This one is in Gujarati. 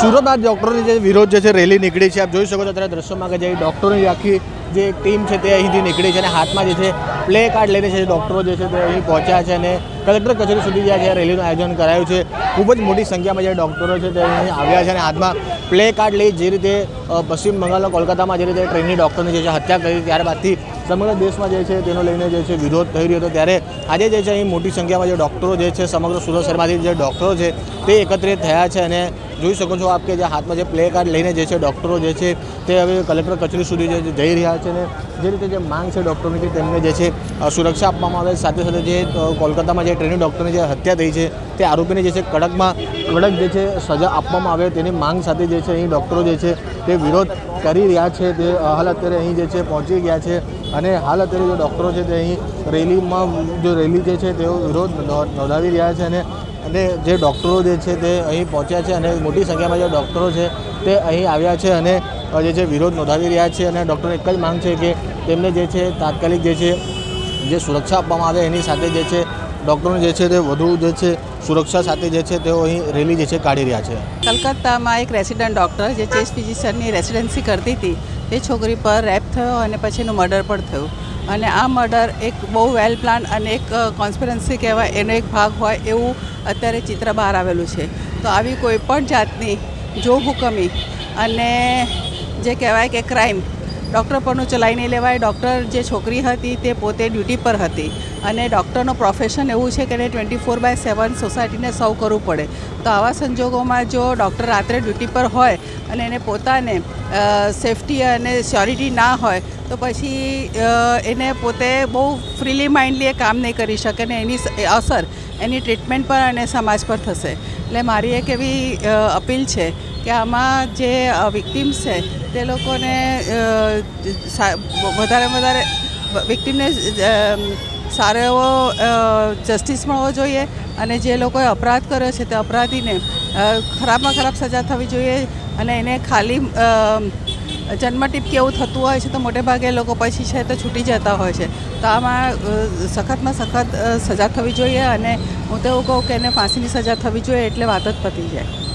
સુરતમાં ડૉક્ટરોની જે વિરોધ જે છે, રેલી નીકળી છે, આપ જોઈ શકો છો અત્યારે દ્રશ્યોમાં કે જે ડૉક્ટરોની આખી જે ટીમ છે તે અહીંથી નીકળી છે અને હાથમાં જે છે પ્લે કાર્ડ લઈને છે ડૉક્ટરો જે છે તે અહીં પહોંચ્યા છે અને કલેક્ટર કચેરી સુધી જ્યાં છે રેલીનું આયોજન કરાયું છે. ખૂબ જ મોટી સંખ્યામાં જે ડૉક્ટરો છે તે અહીં આવ્યા છે અને હાથમાં પ્લે કાર્ડ લઈ જે રીતે પશ્ચિમ બંગાળના કોલકાતામાં જે રીતે ટ્રેનની ડૉક્ટરની જે છે હત્યા કરી ત્યારબાદથી સમગ્ર દેશમાં જે છે તેનો લઈને જે છે વિરોધ થઈ રહ્યો હતો. ત્યારે આજે જે છે અહીં મોટી સંખ્યામાં જે ડૉક્ટરો જે છે સમગ્ર સુરત શહેરમાંથી જે ડૉક્ટરો છે તે એકત્રિત થયા છે અને જોઈ શકો છો આપ કે જે હાથમાં જે પ્લે કાર્ડ લઈને જે છે ડૉક્ટરો જે છે તે હવે કલેક્ટર કચેરી સુધી જે જઈ રહ્યા છે અને જે રીતે જે માંગ છે ડૉક્ટરોની કે તેમને જે છે સુરક્ષા આપવામાં આવે, સાથે સાથે જે કોલકાતામાં જે ટ્રેનિંગ ડૉક્ટરની જે હત્યા થઈ છે, તે આરોપીને જે છે કડકમાં કડક જે છે સજા આપવામાં આવે તેની માંગ સાથે જે છે અહીં ડૉક્ટરો જે છે તે વિરોધ કરી રહ્યા છે, તે હાલ અત્યારે અહીં જે છે પહોંચી ગયા છે અને હાલ અત્યારે જે ડૉક્ટરો છે તે અહીં રેલીમાં, જો રેલી જે છે તેઓ વિરોધ નોંધાવી રહ્યા છે અને અને જે ડૉક્ટરો જે છે તે અહીં પહોંચ્યા છે અને મોટી સંખ્યામાં જે ડૉક્ટરો છે તે અહીં આવ્યા છે અને જે છે વિરોધ નોંધાવી રહ્યા છે અને ડૉક્ટરો એક જ માંગ છે કે તેમને જે છે તાત્કાલિક જે છે, જે સુરક્ષા આપવામાં આવે એની સાથે જે છે ડૉક્ટરોને જે છે તે વધુ જે છે સુરક્ષા સાથે જે છે તેઓ અહીં રેલી જે છે કાઢી રહ્યા છે. કલકત્તામાં એક રેસિડન્ટ ડૉક્ટર જે ચેસ્ટ ફિઝિશિયનની રેસિડન્સી કરતી હતી તે છોકરી પર રેપ થયો અને પછી એનું મર્ડર પણ થયું. અને આ મર્ડર એક બહુ વેલ પ્લાન અને એક કોન્સ્પિરન્સી કહેવાય, એનો એક ભાગ હોય એવું અત્યારે ચિત્ર બહાર આવેલું છે. તો આવી કોઈ પણ જાતની જો હુકમી અને જે કહેવાય કે ક્રાઇમ ડૉક્ટર પરનું ચલાવી નહીં લેવાય ડૉક્ટર જે છોકરી હતી તે પોતે ડ્યુટી પર હતી. અને ડૉક્ટરનું પ્રોફેશન એવું છે કે એને ટ્વેન્ટી ફોર બાય સેવન સોસાયટીને સર્વ કરવું પડે. તો આવા સંજોગોમાં જો ડૉક્ટર રાત્રે ડ્યુટી પર હોય અને એને પોતાને સેફટી અને સ્યોરિટી ના હોય, તો પછી એને પોતે બહુ ફ્રીલી માઇન્ડલી એ કામ નહીં કરી શકે ને એની અસર એની ટ્રીટમેન્ટ પર અને સમાજ પર થશે. એટલે મારી એક એવી અપીલ છે કે આમાં જે વિક્ટિમ્સ છે, તે લોકોને વધારે વધારે વિક્ટિમને સારો એવો જસ્ટિસ મળવો જોઈએ અને જે લોકોએ અપરાધ કર્યો છે તે અપરાધીને ખરાબમાં ખરાબ સજા થવી જોઈએ અને એને ખાલી જન્મટીપ કેવું થતું હોય છે તો મોટે ભાગે લોકો પછી છે તો છૂટી જતા હોય છે. તો આમાં સખતમાં સખત સજા થવી જોઈએ અને હું તો એવું કહું કે એને ફાંસીની સજા થવી જોઈએ એટલે વાત જ પતી જાય.